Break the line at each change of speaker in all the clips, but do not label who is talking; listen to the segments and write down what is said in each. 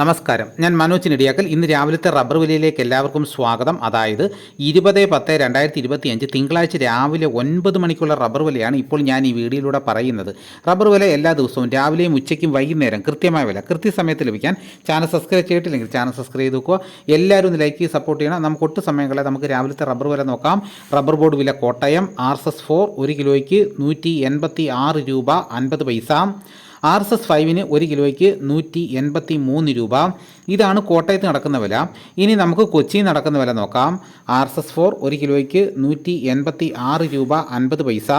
നമസ്കാരം. ഞാൻ മനോജ് നെടിയാക്കൽ. ഇന്ന് രാവിലത്തെ റബ്ബർ വിലയിലേക്ക് എല്ലാവർക്കും സ്വാഗതം. അതായത് ഇരുപത് പത്ത് രണ്ടായിരത്തി ഇരുപത്തി അഞ്ച് തിങ്കളാഴ്ച രാവിലെ ഒൻപത് മണിക്കുള്ള റബ്ബർ വിലയാണ് ഇപ്പോൾ ഞാൻ ഈ വീഡിയോയിലൂടെ പറയുന്നത്. റബ്ബർ വില എല്ലാ ദിവസവും രാവിലെയും ഉച്ചയ്ക്കും വൈകുന്നേരം കൃത്യമായ വില. കൃത്യസമയത്ത് ലഭിക്കാൻ ചാനൽ സബ്സ്ക്രൈബ് ചെയ്തിട്ടില്ലെങ്കിൽ ചാനൽ സബ്സ്ക്രൈബ് ചെയ്ത് നോക്കുക എല്ലാവരും ഒന്ന് ലൈക്ക് സപ്പോർട്ട് ചെയ്യണം. നമുക്ക് ഒട്ടും സമയങ്ങളെ നമുക്ക് രാവിലത്തെ റബ്ബർ വില നോക്കാം. റബ്ബർ ബോർഡ് വില Kottayam R S S four ഒരു കിലോയ്ക്ക് നൂറ്റി എൺപത്തി ആറ് രൂപ അൻപത് പൈസ. ആർ എസ് എസ് ഫൈവിന് ഒരു കിലോയ്ക്ക് നൂറ്റി എൺപത്തി മൂന്ന് രൂപ. ഇതാണ് കോട്ടയത്ത് നടക്കുന്ന വില. ഇനി നമുക്ക് കൊച്ചിയിൽ നടക്കുന്ന വില നോക്കാം. ആർ എസ് എസ് ഫോർ ഒരു കിലോയ്ക്ക് നൂറ്റി എൺപത്തി ആറ് രൂപ അൻപത് പൈസ.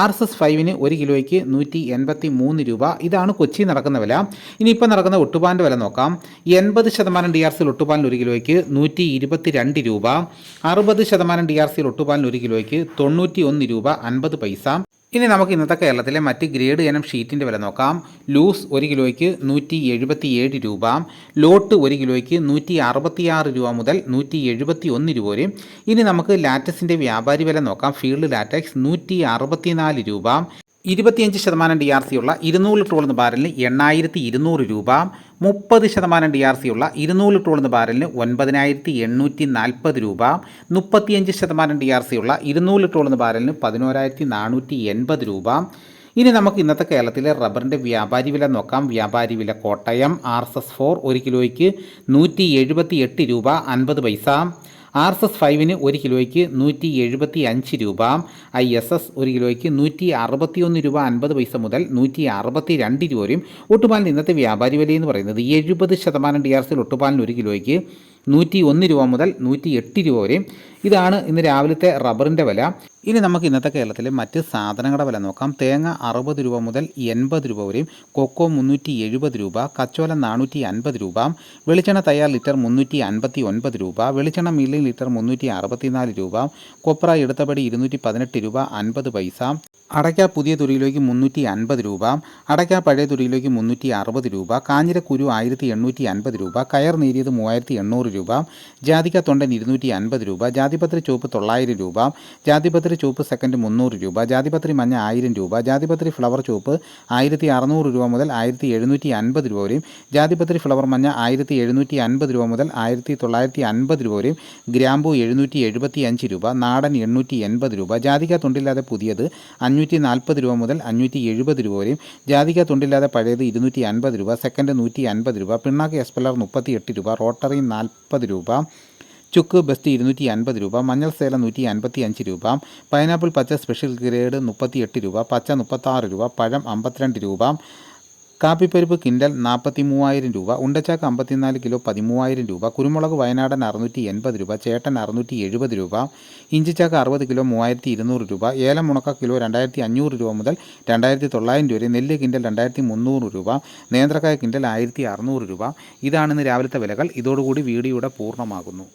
ആർ എസ് എസ് ഫൈവിന് ഒരു കിലോയ്ക്ക് നൂറ്റി എൺപത്തി മൂന്ന് രൂപ. ഇതാണ് കൊച്ചിയിൽ നടക്കുന്ന വില. ഇനിയിപ്പോൾ നടക്കുന്ന ഒട്ടുപാലിന്റെ വില നോക്കാം. എൺപത് ശതമാനം ഡി ആർ സിയിൽ ഒട്ടുപാലിന് ഒരു കിലോയ്ക്ക് നൂറ്റി ഇരുപത്തി രണ്ട് രൂപ. അറുപത് ശതമാനം ഡി ആർ സിയിൽ ഒട്ടുപാലിന് ഒരു കിലോയ്ക്ക് തൊണ്ണൂറ്റി ഒന്ന് രൂപ അൻപത് പൈസ. ഇനി നമുക്ക് ഇന്നത്തെ കേരളത്തിലെ മറ്റ് ഗ്രേഡ് ഇനം ഷീറ്റിന്റെ വില നോക്കാം. ലൂസ് ഒരു കിലോയ്ക്ക് നൂറ്റി എഴുപത്തി ഏഴ് രൂപ. ലോട്ട് ഒരു കിലോയ്ക്ക് നൂറ്റി അറുപത്തിയാറ് രൂപ മുതൽ നൂറ്റി എഴുപത്തി ഒന്ന് രൂപ വരെ. ഇനി നമുക്ക് ലാറ്റക്സിന്റെ വ്യാപാരി വില നോക്കാം. ഫീൽഡ് ലാറ്റക്സ് നൂറ്റി അറുപത്തിനാല് രൂപ. ഇരുപത്തിയഞ്ച് ശതമാനം ഡി ആർ സി ഉള്ള ഇരുന്നൂറ് ലിറ്റർ ഉള്ള ബാരലിന് എണ്ണായിരത്തി ഇരുന്നൂറ് രൂപ മുപ്പത് ശതമാനം ഡി ആർ സി ഉള്ള ഇരുന്നൂറ് ലിറ്റർ ഉള്ള ബാരലിന് ഒൻപതിനായിരത്തി എണ്ണൂറ്റി നാൽപ്പത് രൂപ മുപ്പത്തിയഞ്ച് ശതമാനം ഡി ആർ സി ഉള്ള ഇരുന്നൂറ് ലിറ്റർ ഉള്ള ബാരലിന് പതിനോരായിരത്തി നാനൂറ്റി എൺപത് രൂപ. ഇനി നമുക്ക് ഇന്നത്തെ കേരളത്തിലെ റബ്ബറിന്റെ വ്യാപാരി വില നോക്കാം. വ്യാപാരി വില Kottayam R S S four ഒരു കിലോയ്ക്ക് നൂറ്റി എഴുപത്തി എട്ട് രൂപ അൻപത് പൈസ. ആർ എസ് എസ് ഫൈവിന് ഒരു കിലോയ്ക്ക് നൂറ്റി എഴുപത്തി അഞ്ച് രൂപ ഐ എസ് എസ് ഒരു കിലോയ്ക്ക് നൂറ്റി അറുപത്തി ഒന്ന് രൂപ അൻപത് പൈസ മുതൽ നൂറ്റി അറുപത്തി രണ്ട് രൂപ വരെയും. ഒട്ടുപാലിന് ഇന്നത്തെ വ്യാപാരി വിലയെന്ന് പറയുന്നത് എഴുപത് ശതമാനം ഡി ആർ സിയിൽ ഒട്ടുപാലിന് ഒരു കിലോയ്ക്ക് നൂറ്റി ഒന്ന് രൂപ മുതൽ നൂറ്റി എട്ട് രൂപ വരെയും ഇതാണ് ഇന്ന് രാവിലത്തെ റബ്ബറിന്റെ വില. ഇനി നമുക്ക് ഇന്നത്തെ കേരളത്തിലെ മറ്റ് സാധനങ്ങളുടെ വില നോക്കാം. തേങ്ങ അറുപത് രൂപ മുതൽ എൺപത് രൂപ വരെയും കൊക്കോ മുന്നൂറ്റി എഴുപത് രൂപ കച്ചോലം നാനൂറ്റി അൻപത് രൂപ വെളിച്ചെണ്ണ തയ്യാർ ലിറ്റർ മുന്നൂറ്റി അൻപത്തി ഒൻപത് രൂപ വെളിച്ചെണ്ണ മില്ലി ലിറ്റർ മുന്നൂറ്റി അറുപത്തിനാല് രൂപ കൊപ്ര എടുത്തപടി ഇരുന്നൂറ്റി പതിനെട്ട് രൂപ അൻപത് പൈസ. അടയ്ക്ക പുതിയ തുരിയിലേക്ക് മുന്നൂറ്റി അൻപത് രൂപ അടയ്ക്ക പഴയ തുരിയിലേക്ക് മുന്നൂറ്റി അറുപത് രൂപ കാഞ്ഞിരക്കുരു ആയിരത്തി എണ്ണൂറ്റി അൻപത് രൂപ കയർ നേരിയത് മൂവായിരത്തി എണ്ണൂറ് രൂപ ജാതിക്ക തൊണ്ടൻ ഇരുന്നൂറ്റി അൻപത് രൂപ ജാതിപത്രി ചുവപ്പ് തൊള്ളായിരം രൂപ ജാതിപത്രി ചുവപ്പ് സെക്കൻഡ് മുന്നൂറ് രൂപ ജാതിപത്രി മഞ്ഞ ആയിരം രൂപ ജാതിപത്രി ഫ്ലവർ ചുവപ്പ് ആയിരത്തി അറുന്നൂറ് രൂപ മുതൽ ആയിരത്തി എഴുന്നൂറ്റി അൻപത് രൂപ വരെയും ജാതിപത്രി ഫ്ലവർ മഞ്ഞ ആയിരത്തി എഴുന്നൂറ്റി അൻപത് രൂപ മുതൽ ആയിരത്തി തൊള്ളായിരത്തി അൻപത് രൂപ വരെയും ഗ്രാമ്പു എഴുന്നൂറ്റി എഴുപത്തി അഞ്ച് രൂപ നാടൻ എണ്ണൂറ്റി എൺപത് രൂപ ജാതിക്ക തൊണ്ടില്ലാതെ പുതിയത് അഞ്ഞൂറ്റി നാൽപ്പത് രൂപ മുതൽ അഞ്ഞൂറ്റി എഴുപത് രൂപ വരെയും. ജാതിക തൊണ്ടില്ലാതെ പഴയത് ഇരുന്നൂറ്റി അൻപത് രൂപ സെക്കൻഡ് നൂറ്റി അൻപത് രൂപ പിണ്ണാക്ക് എസ്പെല്ലർ മുപ്പത്തി എട്ട് രൂപ റോട്ടറി നാൽപ്പത് രൂപ ചുക്ക് ബെസ്റ്റ് ഇരുന്നൂറ്റി അൻപത് രൂപ മഞ്ഞൾ സേല നൂറ്റി അൻപത്തി അഞ്ച് രൂപ പൈനാപ്പിൾ പച്ച സ്പെഷ്യൽ ഗ്രേഡ് മുപ്പത്തി എട്ട് രൂപ പച്ച മുപ്പത്താറ് രൂപ പഴം അമ്പത്തിരണ്ട് രൂപ കാപ്പിപ്പരിപ്പ് കിൻഡൽ നാൽപ്പത്തി മൂവായിരം രൂപ ഉണ്ടച്ചാക്ക് അമ്പത്തിനാല് കിലോ പതിമൂവായിരം രൂപ കുരുമുളക് വയനാടൻ അറുന്നൂറ്റി എൺപത് രൂപ ചേട്ടൻ അറുന്നൂറ്റി എഴുപത് രൂപ ഇഞ്ചിച്ചാക്ക് അറുപത് കിലോ മൂവായിരത്തി ഇരുന്നൂറ് രൂപ ഏലം മുണക്ക കിലോ രണ്ടായിരത്തി അഞ്ഞൂറ് രൂപ മുതൽ രണ്ടായിരത്തി തൊള്ളായിരം രൂപ വരെ നെല്ല് കിൻഡൽ രണ്ടായിരത്തി മുന്നൂറ് രൂപ നേന്ത്രക്കായ കിൻഡൽ ആയിരത്തി അറുന്നൂറ് രൂപ. ഇതാണ് ഇന്ന് രാവിലത്തെ വിലകൾ. ഇതോടുകൂടി വീഡിയോയുടെ പൂർണമാകുന്നു.